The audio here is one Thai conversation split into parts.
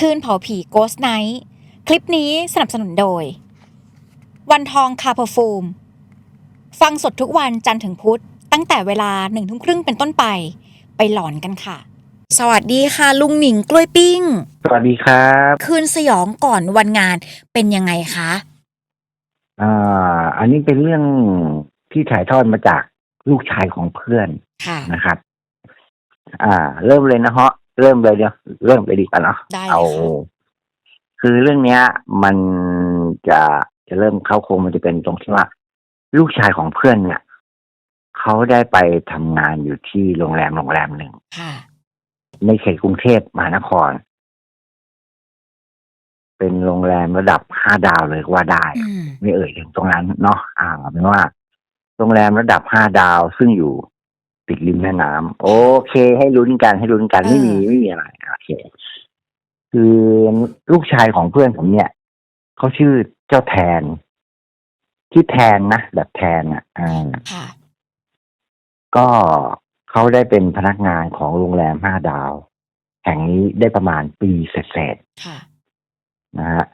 คืนเผาผีโกสไนท์คลิปนี้สนับสนุนโดย วันทองคาเพอร์ฟูม ฟังสดทุกวันจันทร์ถึงพุธ ตั้งแต่เวลาหนึ่งทุ่มครึ่งเป็นต้นไป ไปหลอนกันค่ะ สวัสดีค่ะ ลุงหนิงกล้วยปิ้ง สวัสดีครับคืนสยองก่อนวันงานเป็นยังไงคะ อ่าอันนี้เป็นเรื่องที่ถ่ายทอดมาจากลูกชายของเพื่อนค่ะ นะครับ อ่า เริ่มเลยนะฮะ เริ่มเลยเดี๋ยวเริ่มไปดีกว่าเนาะได้เลยเอา ค่ะ คือเรื่องเนี้ย มันจะจะเริ่มเข้าโครงมันจะเป็นตรงที่ว่า ลูกชายของเพื่อนเนี่ยเขาได้ไปทำงานอยู่ที่โรงแรมโรงแรมหนึ่ง ค่ะ ในในเขตกรุงเทพมหานคร เป็นโรงแรมระดับห้าดาวเลยก็ว่าได้ อืม ไม่เอ่ยถึงตรงนั้นเนาะอ่าเอาเป็นว่า โรงแรมระดับห้าดาวซึ่งอยู่ ติดริมแม่น้ำโอเค ให้ลุ้นกันให้ลุ้นกันไม่มีไม่มีอะไรโอเค คือลูกชายของเพื่อนผมเนี่ยเขาชื่อเจ้าแทน ที่แทนนะแบบแทนอะอ่าค่ะก็เขาได้เป็นพนักงานของโรงแรมห้าดาว แห่งนี้ได้ประมาณปีเศษๆค่ะนะฮะ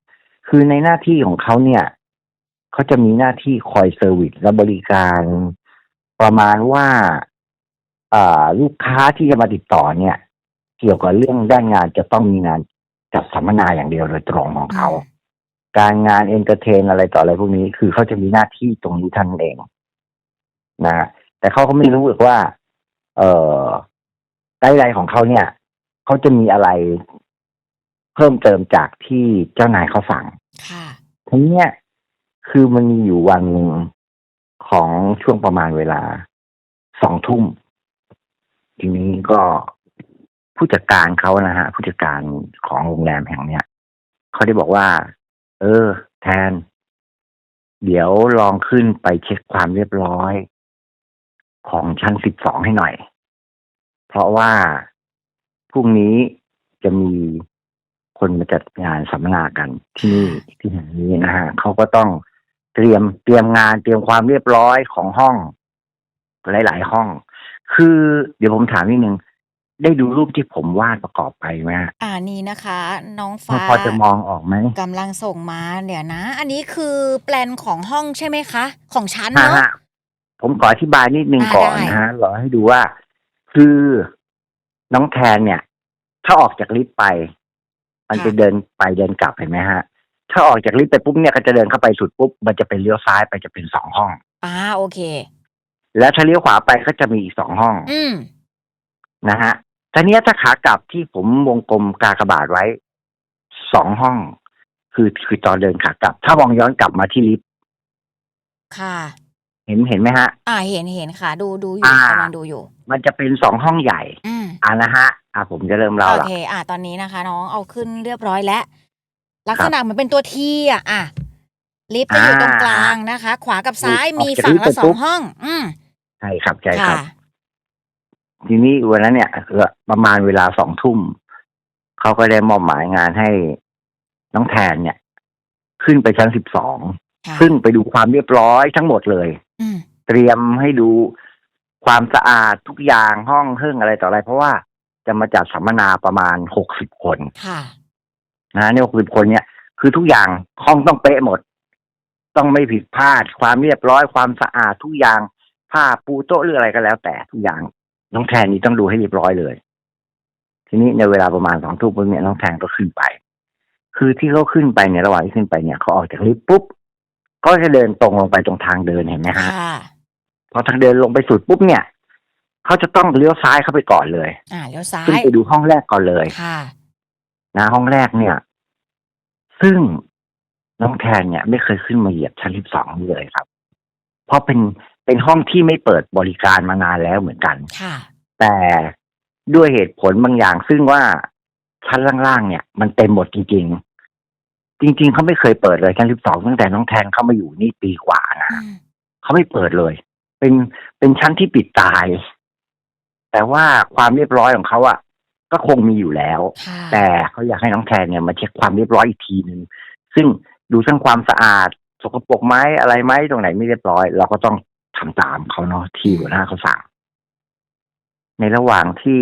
คือในหน้าที่ของเขาเนี่ยเขาจะมีหน้าที่คอยเซอร์วิสและบริการ ประมาณว่าอ่า ลูกค้าที่จะมาติดต่อเนี่ย เกี่ยวกับเรื่องด้านงานจะต้องมีงานจัดสัมมนาอย่างเดียวโดยตรงของเขา การงานเอนเตอร์เทนอะไรต่ออะไรพวกนี้คือเขาจะมีหน้าที่ตรงนี้ท่านเองนะฮะแต่เขาก็ไม่รู้หรอกว่า เอ่อไกด์ไลน์ของเขาเนี่ยเขาจะมีอะไรเพิ่มเติมจากที่เจ้านายเขาสั่งค่ะทีเนี้ยคือมันมีอยู่วันหนึ่งของช่วงประมาณเวลาสองทุ่ม ทีนี้ก็ผู้จัดการเขานะฮะผู้จัดการของโรงแรมแห่งเนี้ยเขาได้บอกว่า เออ แทน เดี๋ยวลองขึ้นไปเช็คความเรียบร้อย ของชั้นสิบสองให้หน่อย เพราะว่าพรุ่งนี้จะมีคนมาจัดงานสัมมนากันที่นี่ที่แห่งนี้นะฮะเขาก็ต้องเตรียมเตรียมงานเตรียมความเรียบร้อยของห้อง หลาย ๆ ห้อง คือเดี๋ยวผมถามนิดนึง ได้ดูรูปที่ผมวาดประกอบไปไหมฮะอ่านี่นะคะ น้องพอฟ้าพอจะมองออกไหมกำลังส่งมาเดี๋ยวนะ อันนี้คือแปลนของห้องใช่ไหมคะ ของชั้นฮะเนาะฮะผมขออธิบายนิดนึงอ่าก่อนได้ นะฮะรอให้ดูว่า คือน้องแทนเนี่ย ถ้าออกจากลิฟต์ไป มันจะเดินไปเดินกลับเห็นไหมฮะ ถ้าออกจากลิฟต์ไปปุ๊บเนี่ยก็จะเดินเข้าไปสุดปุ๊บมันจะเป็นเลี้ยวซ้ายไปจะเป็นสองห้อง อ่าโอเค แล้วถ้าเลี้ยวขวาไปก็จะมีอีกสองห้อง อืมนะฮะทีเนี้ยถ้าขากลับที่ผมวงกลมกากบาทไว้สองห้อง คือคือตอนเดินขากลับ ถ้ามองย้อนกลับมาที่ลิฟต์ค่ะ เห็นเห็นไหมฮะ อ่าเห็นเห็นค่ะ ดูดูอยู่อ่า กำลังดูอยู่ มันจะเป็นสองห้องใหญ่ อืมอ่านะฮะ อ่าผมจะเริ่มเล่าโอละเค อ่าตอนนี้นะคะ น้องเอาขึ้นเรียบร้อยแล้ว ลักษณะเหมือนเป็นตัวทีอะอะลิฟต์จะอยู่ตรงกลางนะคะ ขวากับซ้ายมีฝั่งละสองห้อง อืม ใช่ครับใช่คค่ะรับ ทีนี้วันนั้นเนี่ยคือประมาณเวลาสองทุ่มเขาก็ได้มอบหมายงานให้น้องแทนเนี่ย ขึ้นไปชั้นสิบสองค่ะซึ่งไปดูความเรียบร้อยทั้งหมดเลยอืมเตรียมให้ดูความสะอาดทุกอย่างห้องเฮิ่งอะไรต่ออะไร เพราะว่าจะมาจัดสัมมนาประมาณหกสิบคนค่ะนะในหกสิบคนเนี่ย คือทุกอย่างห้องต้องเป๊ะหมด ต้องไม่ผิดพลาด ความเรียบร้อยความสะอาดทุกอย่าง ผ้าปูโต๊ะหรืออะไรก็แล้วแต่ทุกอย่างน้องแทนนี่ต้องดูให้เรียบร้อยเลย ทีนี้ในเวลาประมาณสองทุ่มปุ๊บเนี่ยน้องแทนก็ขึ้นไป คือที่เขาขึ้นไปเนี่ยระหว่างที่ขึ้นไปเนี่ยเขาออกจากลิฟต์ปุ๊บก็จะเดินตรงลงไปตรงทางเดินเห็นไหมฮะค่ะพอทางเดินลงไปสุดปุ๊บเนี่ยเขาจะต้องเลี้ยวซ้ายเข้าไปก่อนเลย อ่าเลี้ยวซ้าขึ้นยไปดูห้องแรกก่อนเลยค่ะนะห้องแรกเนี่ย ซึ่งน้องแทนเนี่ย ไม่เคยขึ้นมาเหยียบชั้นที่สองนี่เลยครับ เพราะเป็น เป็นห้องที่ไม่เปิดบริการมานานแล้วเหมือนกัน ค่ะ แต่ด้วยเหตุผลบางอย่าง ซึ่งว่าชั้นล่างๆเนี่ย มันเต็มหมดจริง ๆ จริง ๆเขาไม่เคยเปิดเลยชั้นที่สองตั้งแต่น้องแทนเข้ามาอยู่นี่ปีกว่านะอืมเขาไม่เปิดเลย เป็นเป็นชั้นที่ปิดตาย แต่ว่าความเรียบร้อยของเขาอะ่ะก็คงมีอยู่แล้วค่ะแต่เขาอยากให้น้องแทนเนี่ยมาเช็คความเรียบร้อยอีกทีหนึ่งซึ่งดูทั้งความสะอาด สกปรกไหมอะไรไหมตรงไหนไม่เรียบร้อย เราก็ต้อง ทำตามเขาเนาะที่หัวหน้าเขาสั่ง ในระหว่างที่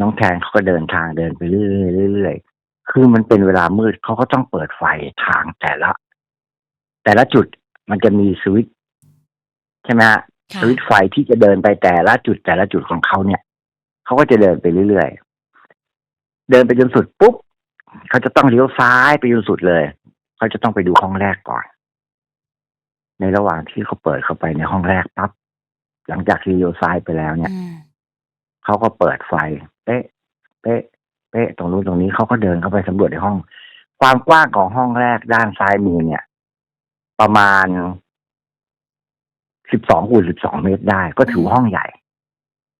น้องแทนเขาก็เดินทางเดินไปเรื่อยๆเรื่อยๆคือมันเป็นเวลามืดเขาก็ต้องเปิดไฟทางแต่ละ แต่ละจุดมันจะมีสวิตช์ใช่ไหมฮะค่ะสวิตช์ไฟที่จะเดินไปแต่ละจุดแต่ละจุดของเขาเนี่ยเขาก็จะเดินไปเรื่อยๆเดินไปจนสุดปุ๊บเขาจะต้องเลี้ยวซ้ายไปจนสุดเลยเขาจะต้องไปดูห้องแรกก่อน ในระหว่างที่เขาเปิดเข้าไปในห้องแรกปั๊บหลังจากที่เลี้ยวซ้ายไปแล้วเนี่ยอืมเขาก็เปิดไฟ เป๊ะ เป๊ะ เป๊ะ ตรงนู้นตรงนี้เขาก็เดินเข้าไปสำรวจในห้อง ความกว้างของห้องแรกด้านซ้ายมือเนี่ย ประมาณสิบสองคูณสิบสองเมตรได้ ก็ถือว่าห้องใหญ่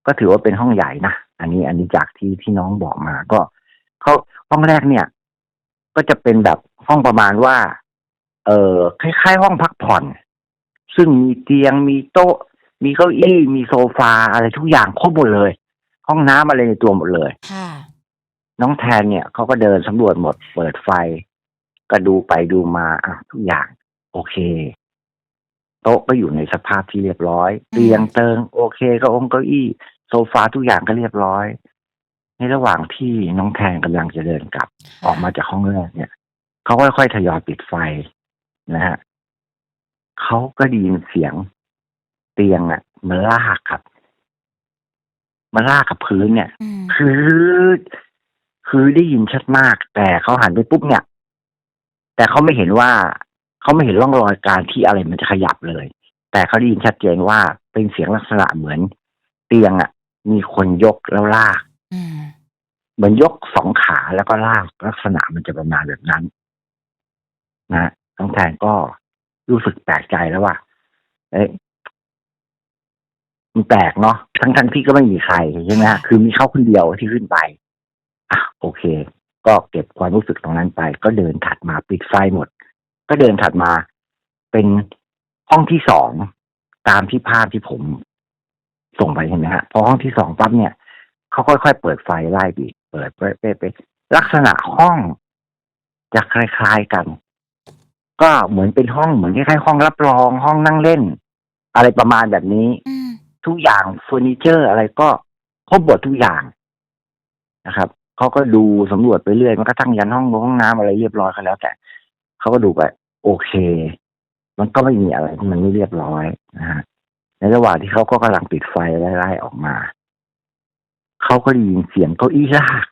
ก็ถือว่าเป็นห้องใหญ่นะอันนี้อันนี้จากที่ที่น้องบอกมา ก็เขาห้องแรกเนี่ย ก็จะเป็นแบบห้องประมาณว่า เออคล้ายๆ ห้องพักผ่อน ซึ่งมีเตียงมีโต๊ะ มีเก้าอี้มีโซฟาอะไรทุกอย่างครบหมดเลย ห้องน้ำอะไรในตัวหมดเลยค่ะน้องแทนเนี่ยเขาก็เดินสำรวจหมดเปิดไฟ ก็ดูไปดูมาอะทุกอย่าง โอเค โต๊ะก็อยู่ในสภาพที่เรียบร้อยอืมเตียงเติง โอเคเก็องค์เก้าอี้ โซฟาทุกอย่างก็เรียบร้อย ในระหว่างที่น้องแทนกำลังจะเดินกลับ ออกมาจากห้องแรกเนี่ยเขาค่อยๆทยอยปิดไฟนะฮะ เขาก็ได้ยินเสียง เตียงอะ มันลากครับ มันลากกับพื้นเนี่ยอืมคือ คือได้ยินชัดมาก แต่เขาหันไปปุ๊บเนี่ย แต่เขาไม่เห็นว่าเขาไม่เห็นร่องรอยการที่อะไรมันจะขยับเลย แต่เขาได้ยินชัดเจนว่าเป็นเสียงลักษณะเหมือน เตียงอะ มีคนยกแล้วลากอืมเหมือนยกสองขาแล้วก็ลากลักษณะมันจะประมาณแบบนั้น นะน้องแทนก็ รู้สึกแปลกใจแล้วว่าเอ๊ะมันแปลกเนาะทั้งทั้งๆที่ก็ไม่มีใครใช่ไหมฮะคือมีเขาคนเดียวที่ขึ้นไปอะโอเค ก็เก็บความรู้สึกตรงนั้นไป ก็เดินถัดมาปิดไฟหมด ก็เดินถัดมา เป็นห้องที่สองตามที่ภาพที่ผมส่งไปเห็นไหมฮะพอห้องที่สองปั๊บเนี่ยเขาค่อยๆเปิดไฟไล่ปอีกเปิดเป๊ะเป๊ะเป๊ะลักษณะห้องจะคล้ายๆกัน ก็เหมือนเป็นห้องเหมือนคล้ายๆห้องรับรองห้องนั่งเล่น อะไรประมาณแบบนี้ อืมทุกอย่างเฟอร์นิเจอร์อะไรก็ครบหมดทุกอย่างนะครับเขาก็ดูสำรวจไปเรื่อยมันก็ทั้งยันห้องห้องน้ำอะไรเรียบร้อยก็แล้ว แต่เขาก็ดูไปโอเค มันก็ไม่มีอะไรที่มันไม่เรียบร้อยนะฮะในระหว่างที่เขาก็กำลังปิดไฟไล่ๆออกมาเขาก็ได้ยินเสียงเก้าอี้ลาก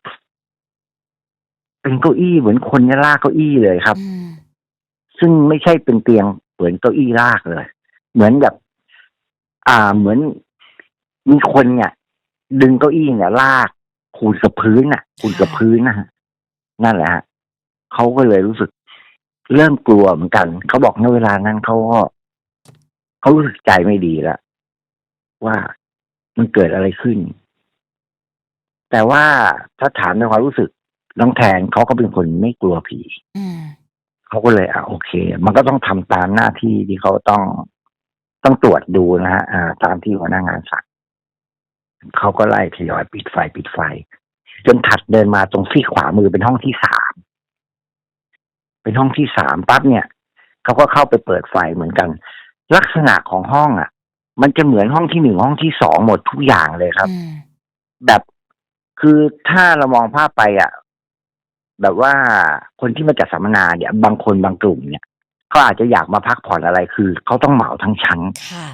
เป็นเก้าอี้เหมือนคนเนี่ยลากเก้าอี้เลยครับ อืม ซึ่งไม่ใช่เป็นเตียงเหมือนเก้าอี้ลากเลย เหมือนแบบ อ่าเหมือนมีคนเนี่ย ดึงเก้าอี้เนี่ย ลากขูดกับพื้นน่ะขูดกับพื้นนะฮะนั่นแหละฮะเขาก็เลยรู้สึก เริ่มกลัวเหมือนกันเขาบอกในเวลานั้นเขาก็เขารู้สึกใจไม่ดีแล้วว่ามันเกิดอะไรขึ้น แต่ว่าถ้าถามในความรู้สึกน้องแทนเขาก็เป็นคนไม่กลัวผีอืม เขาก็เลยอะโอเค มันก็ต้องทำตามหน้าที่ที่เขาต้องต้องตรวจดูนะฮะอ่า ตามที่หัวหน้างานสั่งเขาก็ไล่ทยอยปิดไฟปิดไฟ จนถัดเดินมาตรงซี่ขวามือเป็นห้องที่สามเป็นห้องที่สามปั๊บเนี่ยเขาก็เข้าไปเปิดไฟเหมือนกัน ลักษณะของห้องอะ มันจะเหมือนห้องที่หนึ่งห้องที่สองหมดทุกอย่างเลยครับอืมแบบคือถ้าเรามองภาพไปอะ แบบว่าคนที่มาจัดสัมมนาเนี่ย บางคนบางกลุ่มเนี่ยก็อาจจะอยากมาพักผ่อนอะไรคือเขาต้องเหมาทั้งชั้นค่ะ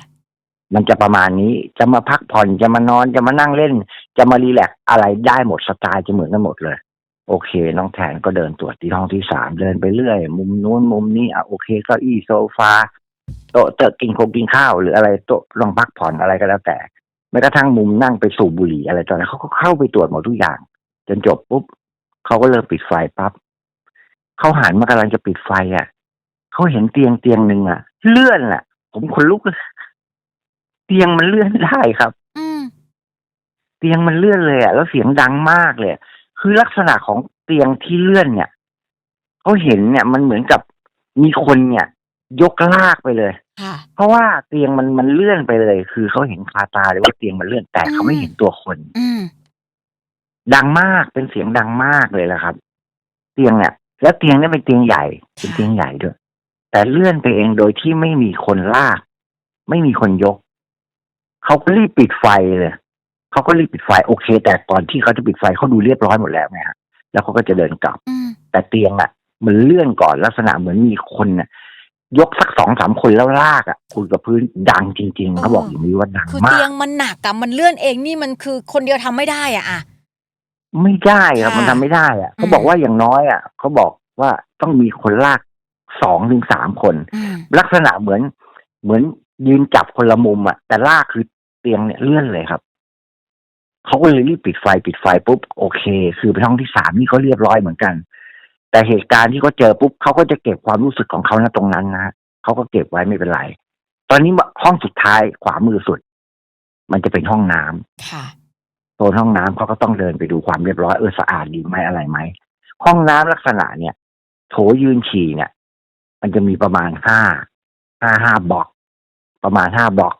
มันจะประมาณนี้จะมาพักผ่อนจะมานอนจะมานั่งเล่น จะมารีแลกซ์อะไรได้หมดสไตล์จะเหมือนกันหมดเลย โอเค น้องแทนก็เดินตรวจที่ห้องที่สามเดินไปเรื่อย มุมนู้นมุมนี้อะโอเคเก็อี้โซฟาโต๊ะเตอะกินคงกินข้าว หรืออะไรโต๊ะลองพักผ่อนอะไรก็แล้วแต่แม้กระทั่งมุมนั่งไปสูบบุหรี่อะไรตอนนั้นเขาก็เข้าไปตรวจหมดทุกอย่าง จนจบปุ๊บ เขาก็เริ่มปิดไฟปั๊บเขาหันมากำลังจะปิดไฟอะเขาเห็นเตียงเตียงหนึ่งอะ เลื่อนอะ ผมขนลุกเลยเตียงมันเลื่อนได้ครับอืมเตียงมันเลื่อนเลยอะแล้วเสียงดังมากเลยคือลักษณะของเตียงที่เลื่อนเนี่ยเขาเห็นเนี่ยมันเหมือนกับมีคนเนี่ย ยกลากไปเลยค่ะเพราะว่าเตียงมันมันเลื่อนไปเลย คือเขาเห็นคาตาเลยว่าเตียงมันเลื่อนแต่เขาไม่เห็นตัวคน อืม ดังมากเป็นเสียงดังมากเลยแหละครับ เตียงเนี่ยแล้วเตียงเนี่ยเป็นเตียงใหญ่เป็นเตียงใหญ่ด้วย แต่เลื่อนไปเองโดยที่ไม่มีคนลาก ไม่มีคนยกเขาก็รีบปิดไฟเลยเขาก็รีบปิดไฟโอเค แต่ตอนที่เขาจะปิดไฟเขาดูเรียบร้อยหมดแล้วไงฮะแล้วเขาก็จะเดินกลับอืมแต่เตียงอะเหมือนเลื่อนก่อนลักษณะเหมือนมีคนน่ะยกสักสองสามคนแล้วลากอะคุยกับพื้นดังจริง ๆเขาบอกอย่างนี้ว่าดังคือมาเตียกงมันหนักอะมันเลื่อนเองนี่มันคือคนเดียวทำไม่ได้อะอะ ไม่ได้ครับ ค่ะ มันทำไม่ได้อะอืมเขาบอกว่าอย่างน้อยอะเขาบอกว่าต้องมีคนลากสองถึงสามคนอืมลักษณะเหมือน เหมือนยืนจับคนละมุมอะ แต่ลากคือเตียงเนี่ยเลื่อนเลยครับเขาก็เลยรีบปิดไฟปิดไฟปุ๊บโอเค คือไปห้องที่สามนี่ก็เรียบร้อยเหมือนกัน แต่เหตุการณ์ที่เขาเจอปุ๊บเขาก็จะเก็บความรู้สึกของเขานะตรงนั้นนะเขาก็เก็บไว้ไม่เป็นไร ตอนนี้ห้องสุดท้ายขวามือสุด มันจะเป็นห้องน้ำ ค่ะ โซนห้องน้ำเขาก็ต้องเดินไปดูความเรียบร้อยเออสะอาดดีไหมอะไรไหมห้องน้ำลักษณะเนี่ย โถยืนฉี่เนี่ย มันจะมีประมาณห้าห้าห้าบล็อก ประมาณห้าบล็อก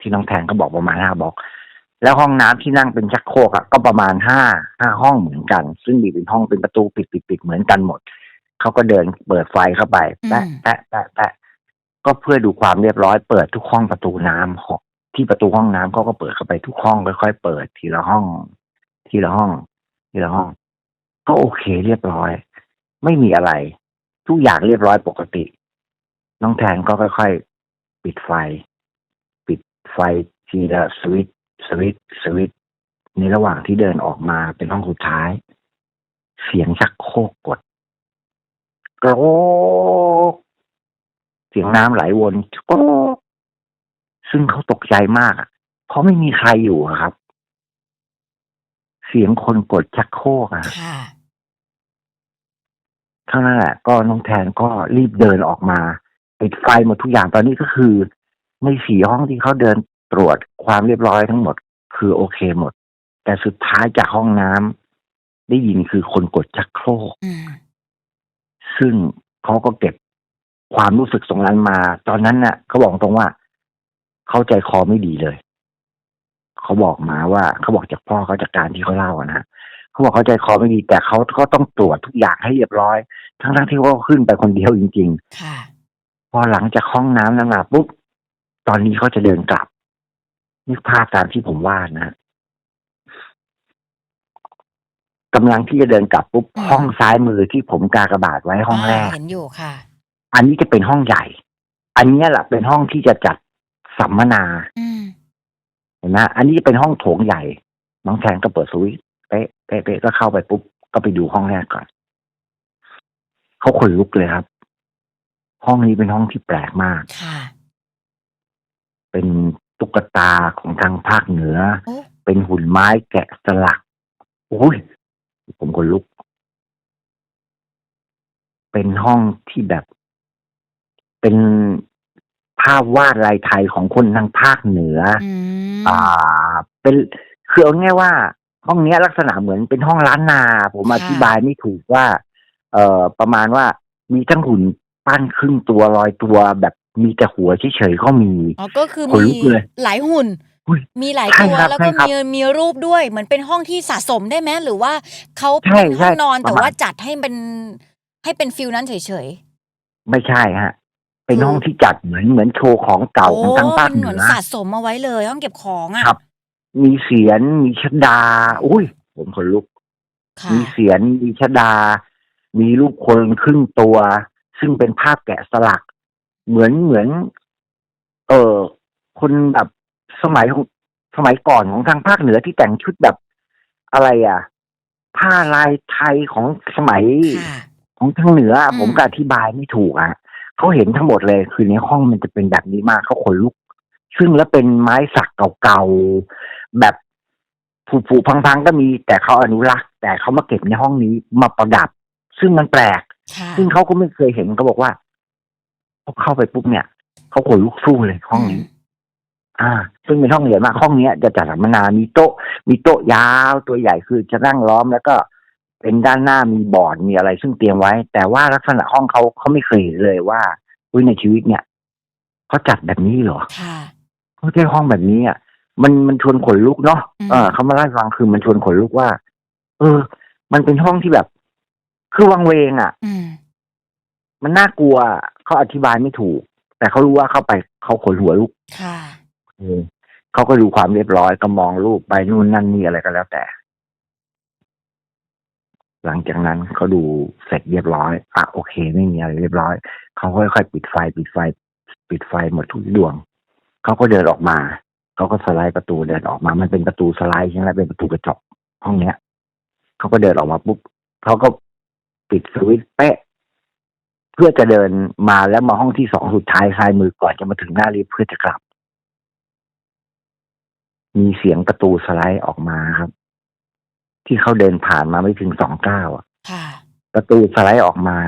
ที่น้องแทนก็บอกประมาณห้าบล็อก แล้วห้องน้ำที่นั่งเป็นชักโครกอะก็ประมาณห้าห้าห้องเหมือนกัน ซึ่งมีเป็นห้องเป็นประตูปิดปิดปิดเหมือนกันหมดเขาก็เดินเปิดไฟเข้าไปแปะแปะแปะแปะก็เพื่อดูความเรียบร้อยเปิดทุกห้องประตูน้ำห้อง ที่ประตูห้องน้ำเขาก็เปิดเข้าไปทุกห้องค่อยๆเปิดทีละห้อง ทีละห้อง ทีละห้องก็โอเคเรียบร้อย ไม่มีอะไร ทุกอย่างเรียบร้อยปกติ น้องแทนก็ค่อยๆปิดไฟ ปิดไฟทีละสวิตสวิตสวิตในระหว่างที่เดินออกมาเป็นห้องสุดท้าย เสียงชักโคกกดโกรกเสียงน้ำไหลวนโกรก ซึ่งเขาตกใจมากอะเพราะไม่มีใครอยู่อะครับ เสียงคนกดชักโครกอะค่ะเท่านั้นแหละก็น้องแทนก็รีบเดินออกมาปิดไฟหมดทุกอย่างตอนนี้ก็คือในสี่ห้องที่เขาเดินตรวจความเรียบร้อยทั้งหมด คือโอเคหมด แต่สุดท้ายจากห้องน้ำได้ยินคือคนกดชักโครกอืมซึ่งเขาก็เก็บความรู้สึกตรงนั้นมา ตอนนั้นน่ะเขาบอกตรงว่า เข้าใจคอไม่ดีเลย เขาบอกมาว่าเขาบอกจากพ่อเขาจากการที่เขาเล่าอะนะเขาบอกเขาใจคอไม่ดี แต่เขาก็ต้องตรวจทุกอย่างให้เรียบร้อย ทั้งๆที่เขาขึ้นไปคนเดียวจริงค่ะๆพอหลังจากห้องน้ำนั้นมาปุ๊บตอนนี้เขาจะเดินกลับนึกภาพตามที่ผมว่านะกำลังที่จะเดินกลับปุ๊บอืมห้องซ้ายมือที่ผมกากระบาดไว้ห้องแรกาเห็นอยู่ค่ะ อันนี้จะเป็นห้องใหญ่ อันเนี้ยแหละเป็นห้องที่จะจัด สัมมนาอืมเห็นไหมอันนี้จะเป็นห้องโถงใหญ่ น้องแทนก็เปิดสวิตช์เป๊ะเป๊ะเป๊ะก็เข้าไปปุ๊บก็ไปดูห้องแรกก่อนเขาขนลุกเลยครับ ห้องนี้เป็นห้องที่แปลกมากค่ะ เป็นตุ๊กตาของทางภาคเหนือโอ้เป็นหุ่นไม้แกะสลักอุ้ยผมขนลุก เป็นห้องที่แบบ เป็น ภาพวาดลายไทยของคนทางภาคเหนืออืมอ่า เป็นคือเอาง่ายว่า ห้องเนี้ยลักษณะเหมือนเป็นห้องร้านนา ผมอธิบายไม่ถูกว่า เอ่อ ประมาณว่ามีทั้งหุ่นปั้นครึ่งตัวลอยตัวแบบมีแต่หัวเฉยๆก็มีอ๋อก็คือขนมีลุกเลยหลายหุ่นอุ๊ยมีหลายใช่ตัวครับแล้วก็ใช่ครับมีมีรูปด้วย เหมือนเป็นห้องที่สะสมได้ไหมหรือว่าเขาใช่เป็นห้องนอนใช่แต่ประมาณว่าจัดให้เป็นให้เป็นฟิลนั้นเฉยไม่ใช่ฮะ เป็นคือห้องที่จัดเหมือนเหมือนโชว์ของๆเก่าโอ้ของทางภาคมันเหเหนืมือนอสะสมเอาไว้เลยห้องเก็บของอะครับ มีเสียนมีชดา อุ้ย ผมขนลุกค่ะมีเสียนมีชดา มีรูปคนครึ่งตัว ซึ่งเป็นภาพแกะสลัก เหมือนเหมือน เออคนแบบสมัยของสมัยก่อนของทางภาคเหนือที่แต่งชุดแบบอะไรอะ ผ้าลายไทยของสมัยค่ะของทางเหนืออะอืมผมก็อธิบายไม่ถูกอะ เขาเห็นทั้งหมดเลย คือในห้องมันจะเป็นแบบนี้มากเขาขนลุก ซึ่งแล้วเป็นไม้สักเก่าๆแบบผุๆพังๆก็มี แต่เขาอนุรักษ์ แต่เขามาเก็บในห้องนี้มาประดับ ซึ่งมันแปลกค่ะซึ่งเขาก็ไม่เคยเห็นเขาบอกว่าพอเข้าไปปุ๊บเนี่ยเขาขนลุกสู้เลยห้องนี้อ่าซึ่งเป็นห้องใหญ่มากห้องเนี้ยจะจัดสัมมนา มีโต๊ะ มีโต๊ะยาวตัวใหญ่คือจะนั่งล้อมแล้วก็ เป็นด้านหน้ามีบอร์ดมีอะไรซึ่งเตรียมไว้ แต่ว่าลักษณะห้องเขาเขาไม่เคยเห็นเลยว่าอุ้ยในชีวิตเนี่ยเขาจัดแบบนี้เหรอค่ะเขาใช้ห้องแบบนี้อะมันมันชวนขนลุกเนาะอืมเออเขามาเล่าให้ฟังคือมันชวนขนลุกว่า เออ มันเป็นห้องที่แบบ คือวังเวงอะอืมมันน่ากลัวเขาอธิบายไม่ถูก แต่เขารู้ว่าเข้าไปเขาขนหัวลุกค่ะเออเขาก็ดูความเรียบร้อยก็มองรูปไปนู่นนั่นนี่อะไรก็แล้วแต่ หลังจากนั้นเขาดูเสร็จเรียบร้อยอะโอเค ไม่มีอะไรเรียบร้อย เขาค่อยๆปิดไฟ ปิดไฟ ปิดไฟหมดทุกดวง เขาก็เดินออกมา เขาก็สไลด์ประตูเดินออกมา มันเป็นประตูสไลด์ใช่ไหมเป็นประตูกระจกห้องเนี้ย เขาก็เดินออกมาปุ๊บเขาก็ปิดสวิตช์เป๊ะ เพื่อจะเดินมาแล้วมาห้องที่สองสุดท้ายคลายมือก่อนจะมาถึงหน้าลิฟต์เพื่อจะกลับ มีเสียงประตูสไลด์ออกมาครับ ที่เขาเดินผ่านมาไม่ถึงสองก้าวอะค่ะ ประตูสไลด์ออกมา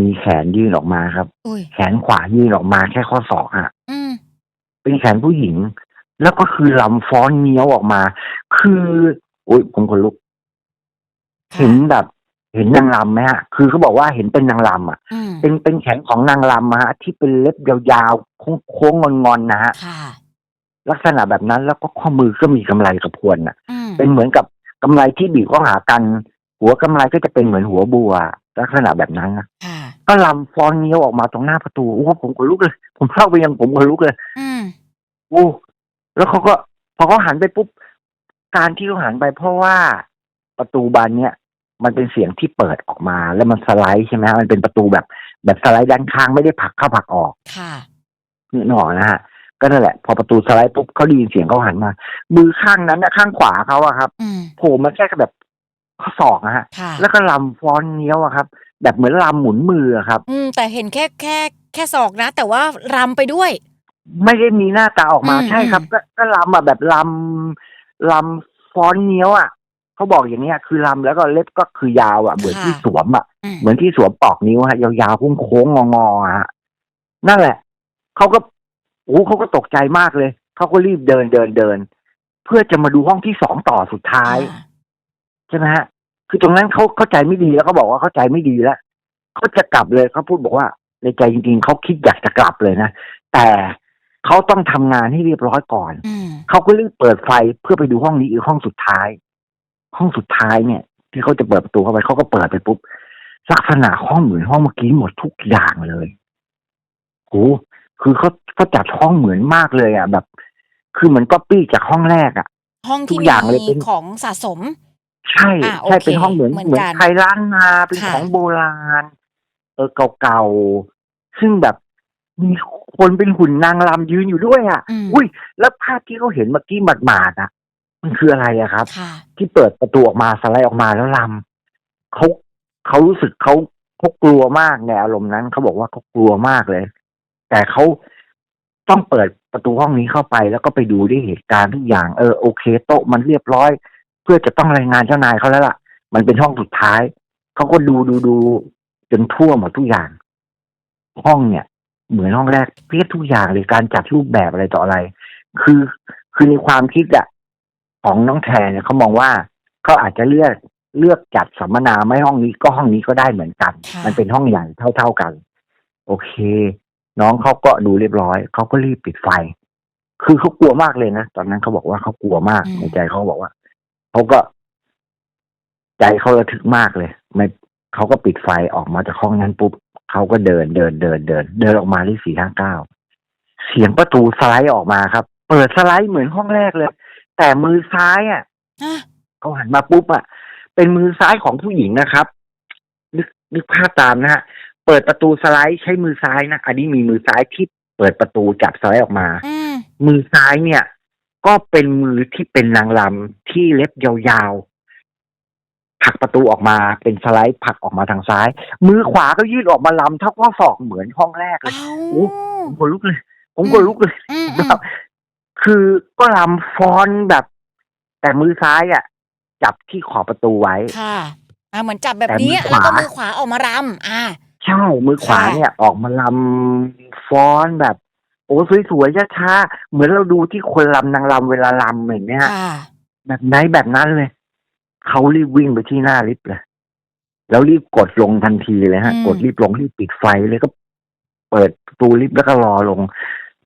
มีแขนยื่นออกมาครับ อุ้ย แขนขวายื่นออกมาแค่ข้อศอกอะอืม เป็นแขนผู้หญิง แล้วก็คือลำฟ้อนเงี้ยวออกมา คือโอ้ยผมคนลุก ค่ะ เห็นแบบ เห็นนางรำไหมฮะ คือเขาบอกว่าเห็นเป็นนางรำอะ อืม เป็นเป็นแขนของนางรำอะฮะที่เป็นเล็บยาวๆโค้งๆงอนๆนะฮะ ค่ะ ลักษณะแบบนั้นแล้วก็ข้อมือก็มีกำไรกระพวนอะอืมเป็นเหมือนกับกำไรที่บีบเข้าหากัน หัวกำไรก็จะเป็นเหมือนหัวบัว ลักษณะแบบนั้นนะค่ะก็ลำฟ้อนเงี้ยวออกมาตรงหน้าประตูโอ้โหผมขนลุกเลย ผมเข้าไปยังผมขนลุกเลยอืมโอ้แล้วเขาก็พอเขาหันไปปุ๊บการที่เขาหันไปเพราะว่าประตูบานเนี้ยมันเป็นเสียงที่เปิดออกมา แล้วมันสไลด์ใช่ไหมฮะมันเป็นประตูแบบ แบบสไลด์ด้านข้างไม่ได้ผลักเข้าผลักออก ค่ะนี่หนอกนะฮะ ก็นั่นแหละ พอประตูสไลด์ปุ๊บเขาได้ยินเสียงเขาหันมา มือข้างนั้นนะข้างขวาเขาอะครับอืมโผล่มาแค่แบบข้อศอกนะฮะค่ะแล้วก็ลำฟ้อนเงี้ยวอะครับ แบบเหมือนลำหมุนมืออะครับ อืม แต่เห็นแค่แค่แค่ศอกนะ แต่ว่ารำไปด้วย ไม่ได้มีหน้าตาออกมาอืมใช่ครับ ก็ก็ลำอะแบบลำลำฟ้อนเงี้ยวอะเขาบอกอย่างเนี้ยคือลำแล้วก็เล็บก็คือยาวอะเหมือนที่สวมอะอืมเหมือนที่สวมปลอกนิ้วฮะยาวๆโค้งๆงอๆอะฮะนั่นแหละเขาก็ โอ้เขาก็ตกใจมากเลยเขาก็รีบเดินเดินเดิน เพื่อจะมาดูห้องที่สองต่อสุดท้ายค่ะใช่ไหมฮะคือตรงนั้นเขาเข้าใจไม่ดีแล้วก็บอกว่าเข้าใจไม่ดีแล้วเขาจะกลับเลยเขาพูดบอกว่า ในใจจริงๆเขาคิดอยากจะกลับเลยนะแต่เขาต้องทำงานให้เรียบร้อยก่อนอืมเขาก็รีบเปิดไฟเพื่อไปดูห้องนี้อีกห้องสุดท้าย ห้องสุดท้ายเนี่ย ที่เขาจะเปิดประตูเข้าไปเขาก็เปิดไปปุ๊บลักษณะห้องเหมือนห้องเมื่อกี้หมดทุกอย่างเลยโห คือเขาเขาจัดห้องเหมือนมากเลยอะ แบบ คือเหมือนก๊อปปี้จากห้องแรกอะ ห้องที่ทุกอย่างเลยมีเป็นของสะสม ใช่อะโอใช่เคเป็นห้องเหมือนเหมือนเหมือนกันไทยล้านนาเป็นค่ะของโบราณ เออเก่าๆซึ่งแบบมีคนเป็นหุ่นนางรำยืนอยู่ด้วยอะอืมอุ้ย แล้วภาพที่เขาเห็นเมื่อกี้หมาดๆอะ มันคืออะไรอะครับค่ะที่เปิดประตูออกมาสไลด์ออกมาแล้วลำเขาเขารู้สึกเขาเขากลัวมากในอารมณ์นั้นเขาบอกว่าเขากลัวมากเลย แต่เขาต้องเปิดประตูห้องนี้เข้าไป แล้วก็ไปดูด้วยเหตุการณ์ทุกอย่างเออโอเค โต๊ะมันเรียบร้อย เพื่อจะต้องรายงานเจ้านายเขาแล้วล่ะ มันเป็นห้องสุดท้ายเขาก็ดูดูดูจนทั่วหมดทุกอย่าง ห้องเนี่ย เหมือนห้องแรกเพียบทุกอย่างเลยการจัดรูปแบบอะไรต่ออะไร คือคือในความคิดอะของน้องแทนเนี่ยเขามองว่าเขาอาจจะเลือกเลือกจัดสัมมนาไม่ห้องนี้ก็ห้องนี้ก็ได้เหมือนกันค่ะมันเป็นห้องใหญ่เท่า ๆกัน โอเค น้องเขาก็ดูเรียบร้อยเขาก็รีบปิดไฟ คือเขากลัวมากเลยนะตอนนั้นเขาบอกว่าเขากลัวมากอืมในใจเขาบอกว่าเขาก็ ใจเขาระทึกมากเลย ไม่เขาก็ปิดไฟออกมาจากห้องนั้นปุ๊บเขาก็เดินเดินเดินเดิน เดินออกมาที่สี่ห้าเก้าเสียงประตูสไลด์ออกมาครับ เปิดสไลด์เหมือนห้องแรกเลย แต่มือซ้ายอะอะเขาหันมาปุ๊บอะเป็นมือซ้ายของผู้หญิงนะครับนึกนึกภาพตามนะฮะ เปิดประตูสไลด์ใช้มือซ้ายนะอันนี้มีมือซ้ายที่เปิดประตูจับสไลด์ออกมาอืมมือซ้ายเนี่ย ก็เป็นมือที่เป็นนางลำที่เล็บยาวๆผลักประตูออกมาเป็นสไลด์ผลักออกมาทางซ้าย มือขวาก็ยืดออกมาลำเท่าข้อศอกเหมือนห้องแรกเลยเอ้าโอ้ผมขนลุกเลย ผมขนลุกเลยอืมแบอืมบคือก็ลำฟ้อนแบบ แต่มือซ้ายอะ จับที่ขอบประตูไว้ค่ะอ่าเหมือนจับแบบแต่นี้มือขวาแล้วก็มือขวาออกมารำอ่า ใช่มือขวาค่ะเนี่ยออกมาลำฟ้อนแบบ โอ้สวยๆช้าๆเหมือนเราดูที่คนลำนางลำเวลาลำอย่างเนี้ยค่ะแบบไหนแบบนั้นเลยเขารีบวิ่งไปที่หน้าลิฟต์เลยแล้วรีบกดลงทันทีเลยฮะอืมกดรีบลงรีบปิดไฟเลยก็เปิดประตูลิฟต์แล้วก็รอลง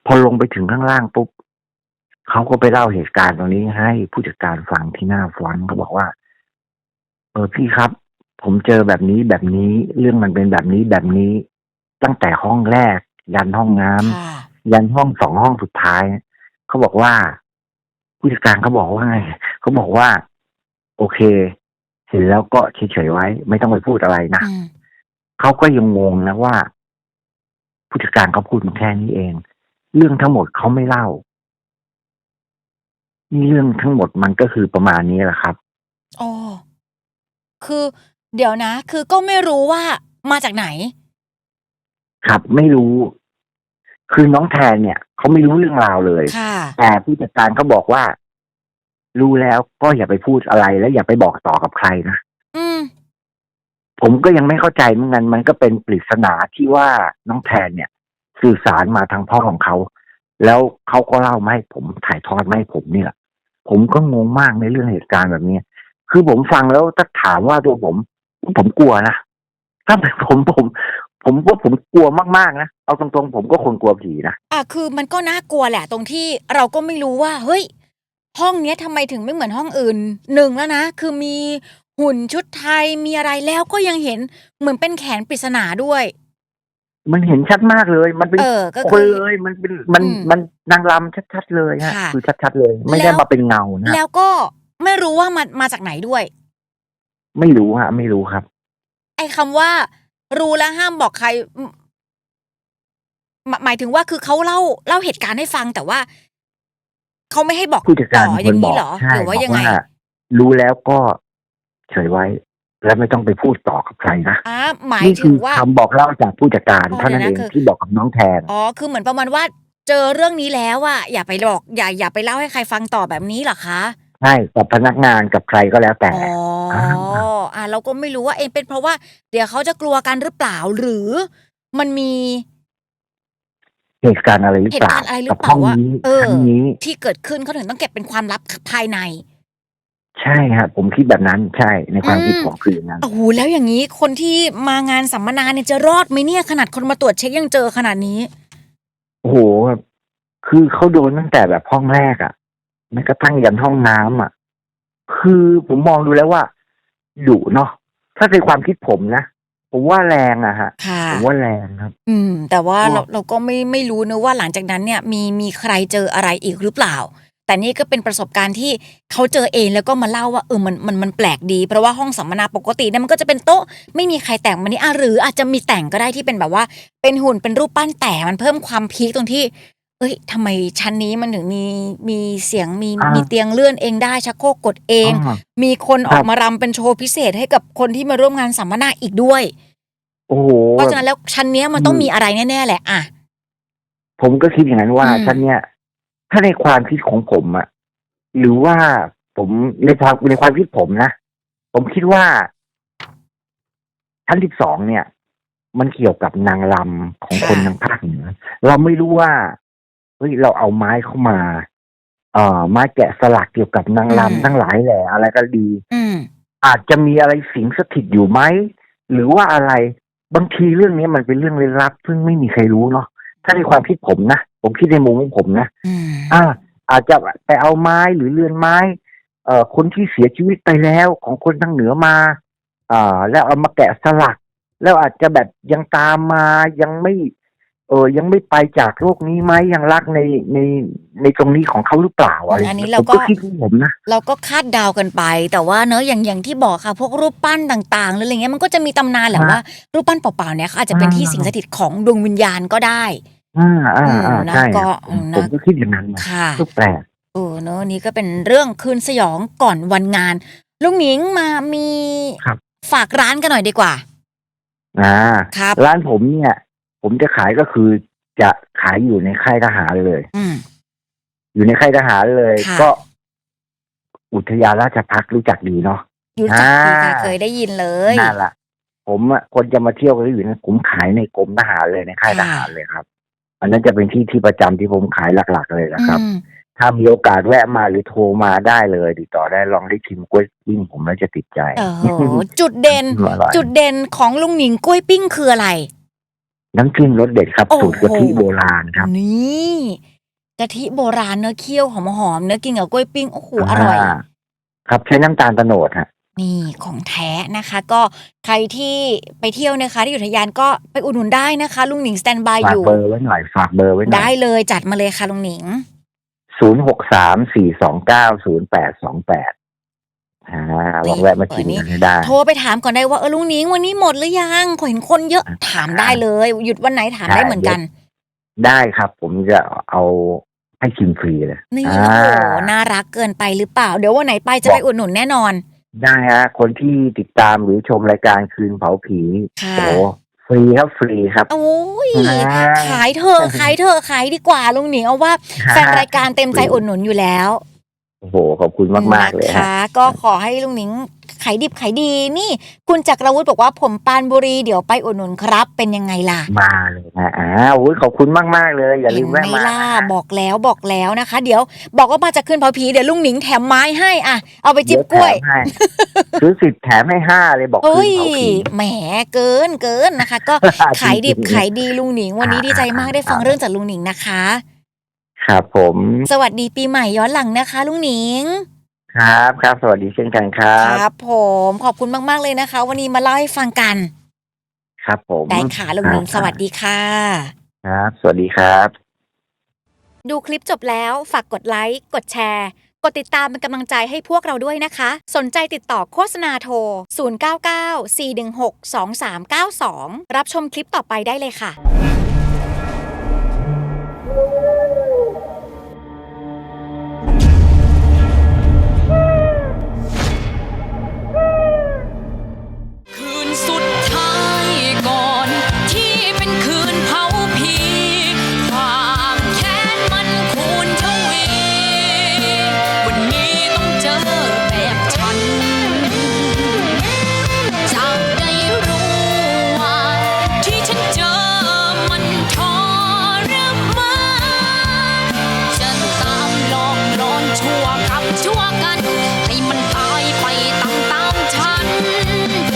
พอลงไปถึงข้างล่างปุ๊บเขาก็ไปเล่าเหตุการณ์ตรงนี้ให้ผู้จัดการฟังที่หน้าฟอนต์เขาบอกว่า เออพี่ครับ ผมเจอแบบนี้แบบนี้ เรื่องมันเป็นแบบนี้แบบนี้ ตั้งแต่ห้องแรก ยันห้องน้ำค่ะยันห้องสองห้องสุดท้ายเขาบอกว่าผู้จัดการเขาบอกว่าไงเขาบอกว่า โอโอเค เห็นแล้วก็เฉยๆไว้ ไม่ต้องไปพูดอะไรนะอืมเขาก็ยังงงนะว่า ผู้จัดการเขาพูดมาแค่นี้เอง เรื่องทั้งหมดเขาไม่เล่านี่เรื่องทั้งหมดมันก็คือประมาณนี้แหละครับอ๋อคือ เดี๋ยวนะ คือก็ไม่รู้ว่ามาจากไหน ครับไม่รู้ คือน้องแทนเนี่ยเขาไม่รู้เรื่องราวเลย ค่ะ แต่ผู้จัดการเขาบอกว่า รู้แล้วก็อย่าไปพูดอะไร และอย่าไปบอกต่อกับใครนะอืม ผมก็ยังไม่เข้าใจเหมือนกันมันก็เป็นปริศนาที่ว่าน้องแทนเนี่ย สื่อสารมาทางพ่อของเขา แล้วเขาก็เล่ามาให้ผมถ่ายทอดมาให้ผมนี่แหละผมก็งงมากในเรื่องเหตุการณ์แบบนี้ คือผมฟังแล้วถ้าถามว่าตัวผม ผมกลัวนะถ้าเป็นผมผมผมว่าผมกลัวมากๆนะเอาตรงๆผมก็คนกลัวผีนะอะคือมันก็น่ากลัวแหละ ตรงที่เราก็ไม่รู้ว่า เฮ้ย ห้องเนี้ยทำไมถึงไม่เหมือนห้องอื่นหนึ่งแล้วนะคือมีหุ่นชุดไทยมีอะไรแล้วก็ยังเห็นเหมือนเป็นแขนปริศนาด้วย มันเห็นชัดมากเลย มันเป็นเออก็คนคือเลยมันเป็นมันอืมมันนางรำชัดๆเลยฮะค่ะคือชัดๆเลย ไม่แล้ได้วมาเป็นเงานะแล้วก็ไม่รู้ว่ามามาจากไหนด้วย ไม่รู้ฮะ ไม่รู้ครับ ไอ้คำว่า รู้แล้วห้ามบอกใครอืมหมหมายถึงว่าคือเขาเล่าเล่าเหตุการณ์ให้ฟังแต่ว่าเขาไม่ให้บอกผู้จัดการต่อเป็นอคย่านงนี้บอกเหรอใช่หรือว่าบอกยังไง ว่ารู้แล้วก็เฉยไว้ และไม่ต้องไปพูดต่อกับใครนะอ่าหมายนี่ถึคืงอว่า คำบอกเล่าจากผู้จัดการอ๋อเท่านั้นเดี๋เอยวนะงคือ ที่บอกกับน้องแทน อ๋อคือเหมือนประมาณว่า เจอเรื่องนี้แล้วอะอย่าไปบอกอย่าอย่าไปเล่าให้ใครฟังต่อแบบนี้เหรอคะ ใช่กับพนักงานกับใครก็แล้วแต่ อ๋ออาอ่าเราก็ไม่รู้ว่าเองเป็นเพราะว่า เดี๋ยวเขาจะกลัวกันหรือเปล่าหรือ มันมี เหตุการณ์อะไรหรือเหเปตุล่าการณ์อะไรหรืกัอเปล่าห้องว่านี้เออ ครั้งนี้ ที่เกิดขึ้นเขาถึงต้องเก็บเป็นความลับภายใน ใช่ฮะผมคิดแบบนั้นใช่ในความคิดอืม ผมคืออย่างนั้น โอ้โหแล้วอย่างนี้คนที่มางานสัมมนาเนี่ยจะรอดไหมเนี่ยขนาดคนมาตรวจเช็คยังเจอขนาดนี้ โอ้โหแบบคือเขาโดนตั้งแต่แบบห้องแรกอะ่ะ แม้กระทั่งยันห้องน้ำอะ คือผมมองดูแล้วว่าดุเนาะถ้าในความคิดผมนะผมว่าแรงอะฮะค่ะผมว่าแรงครับ อืม แต่ว่าเพราะเราเราก็ไม่ไม่รู้นะว่าหลังจากนั้นเนี่ย มีมีใครเจออะไรอีกหรือเปล่า แต่นี่ก็เป็นประสบการณ์ที่เขาเจอเองแล้วก็มาเล่าว่าเออมันมันมันแปลกดี เพราะว่าห้องสัมมนาปกติเนี่ยมันก็จะเป็นโต๊ะไม่มีใครแต่งมันนี่อะหรืออาจจะมีแต่งก็ได้ที่เป็นแบบว่า เป็นหุ่นเป็นรูปปั้นแต่มันเพิ่มความพีคตรงที่ เอ้ยทำไมชั้นนี้มันถึงมีมีเสียงมีอ่ามีมีเตียงเลื่อนเองได้ชักโครกกดเองอ่ามีคนคอรัอบกมารำเป็นโชว์พิเศษให้กับคนที่มาร่วมงานสัมมนาอีกด้วยโอ้โหเพราะฉะนั้นแล้วชั้นเนี้ยมันต้องมีอะไรแน่ๆแหละอะผมก็คิดอย่างนั้นว่าอืมท่านเนี่ยถ้าในความคิดของผมอะหรือว่าผมในความในความคิดผมนะผมคิดว่า ชั้นที่สองเนี่ย มันเกี่ยวกับนางรำของคนทางภาคเหนือเราไม่รู้ว่าเฮ้ยเราเอาไม้เข้ามาเอ่อไม้แกะสลักเกี่ยวกับนางอืม รำทั้งหลายแหละอะไรก็ดี อืม อาจจะมีอะไรสิงสถิตอยู่ไหมหรือว่าอะไรบางทีเรื่องนี้มันเป็นเรื่องลึกลับ ซึ่งไม่มีใครรู้เนาะถ้าในความคิดผมนะผมคิดในมุมของผมนะ อืม อ่า อาจจะไปเอาไม้หรือเรือนไม้ เอ่อคนที่เสียชีวิตไปแล้วของคนทางเหนือมา อ่า แล้วเอามาแกะสลัก แล้วอาจจะแบบยังตามมายังไม่ เออยังไม่ไปจากโลกนี้ไหมยังรักในในในตรงนี้ของเขาหรือเปล่าอะไรอันนี้งี้ยเราผมก็ก็คิดของผมนะเราก็คาดเดากันไป แต่ว่าเนอะอย่างอย่างที่บอกค่ะ พวกรูปปั้นต่างๆหรืออะไรเงี้ยมันก็จะมีตำนานแหละฮะว่า รูปปั้นเปล่าๆเนี่ยเขาอาจจะเป็นที่อ่าสิงสถิตของดวงวิญญาณก็ได้อ่าอ่าอ่าอืมนะใช่ก็ผมนะผมก็คิดอย่างนั้นนะค่ะก็แปลกเออเนอะนี่ก็เป็นเรื่องคืนสยองก่อนวันงาน ลุงหนิงมามีครับฝากร้านกันหน่อยดีกว่าอ่าครับร้านผมเนี่ย ผมจะขายก็คือจะขายอยู่ในค่ายทหารเลย อืม อยู่ในค่ายทหารเลย ค่ะ ก็ อุทยานราชพักษ์รู้จักดีเนาะ รู้จักดีค่ะอ่า เคยได้ยินเลย นั่นละผมอะคนจะมาเที่ยวก็อยู่นะผมขายในกรมทหารเลยในค่ายค่ะ ทหารเลยครับ อันนั้นจะเป็นที่ที่ประจำที่ผมขายหลัก ๆ เลยนะครับ อืมถ้ามีโอกาสแวะมาหรือโทรมาได้เลยติดต่อได้ลองได้ชิมกล้วยปิ้งผมแล้วจะติดใจเออจุดเด่น อร่อยจุดเด่นของลุงหนิงกล้วยปิ้งคืออะไร น้ำจิ้มรสเด็ดครับโอ้โห สูตรกะทิโบราณครับนี่กะทิโบราณเนื้อเคี่ยวหอมๆเนื้อกินกับกล้วยปิ้งโอ้โหอร่อยาครับใช้น้ำตาลโตโนดฮะ นี่ของแท้นะคะ ก็ใครที่ไปเที่ยวนะคะ ที่อุทยานก็ไปอุดหนุนได้นะคะ ลุงหนิงสแตนบายฝาอกยู่ เบอร์ไว้หน่อยฝากเบอร์ไว้หน่ได้อยเลยจัดมาเลยค่ะลุงหนิง ศูนย์หกสามสี่สองเก้าศูนย์แปดสองแปด อ่าลองแวะมาชิมกันให้ได้ โทรไปถามก่อนได้ว่าเออลุงหนิงวันนี้หมดหรือยังขอเห็นคนเยอะถามได้เลย หยุดวันไหนถามได้เหมือนกัน ได้ครับ ผมจะเอาให้ชิมฟรีเลยนี่อ่าโอ้โหน่ารักเกินไปหรือเปล่า เดี๋ยววันไหนไปจะไปอุดหนุนแน่นอนได้ฮะคนที่ติดตามหรือชมรายการคืนเผาผีค่ะโอ้ฟรีครับฟรีครับ โอ้ยอ่าขายเถอะขายเถอะขายดีกว่าลุงหนิงเอาว่าแฟนรายการเต็มใจอุดหนุนอยู่แล้ว โอ้โห ขอบคุณมากมากๆเลยนะฮะคะก็ขอให้ลุงหนิงขายดิบขายดี นี่ คุณจักรวุฒิบอกว่าผมปรานบุรีเดี๋ยวไปอุดหนุนครับ เป็นยังไงล่ะ มาเลยฮะอ่าโอ้ยขอบคุณมากมากๆเลย อย่าลืมเห็แวะนไหมมาล่ะบอกแล้วบอกแล้วนะคะ เดี๋ยวบอกว่ามาจากคืนเผาผีเดี๋ยวลุงหนิงแถมไม้ให้อะเอาไปจิ้มกล้วยเดี๋แถมให้ซื้อสิบแถมให้ห้าเลยบอกคืเฮ้นยเผาผีแหมเกินเกินนะคะ ก็ขายดิบขายดีลุงหนิง วันนี้ดีใจมากได้ฟังเรื่องจากลุงหนิงนะคะ ครับผม สวัสดีปีใหม่ย้อนหลังนะคะ ลุงหนิง ครับ ครับ สวัสดีเช่นกันครับครับผมขอบคุณมาก ๆ เลยนะคะ วันนี้มาเล่าให้ฟังกัน ครับผมได้ค่ะลุงหนิงสวัสดีค่ะ ครับ สวัสดีครับ ดูคลิปจบแล้วฝากกดไลค์ กดแชร์ กดติดตามเป็นกำลังใจให้พวกเราด้วยนะคะ สนใจติดต่อโฆษณาโทร 099 416 2392 รับชมคลิปต่อไปได้เลยค่ะ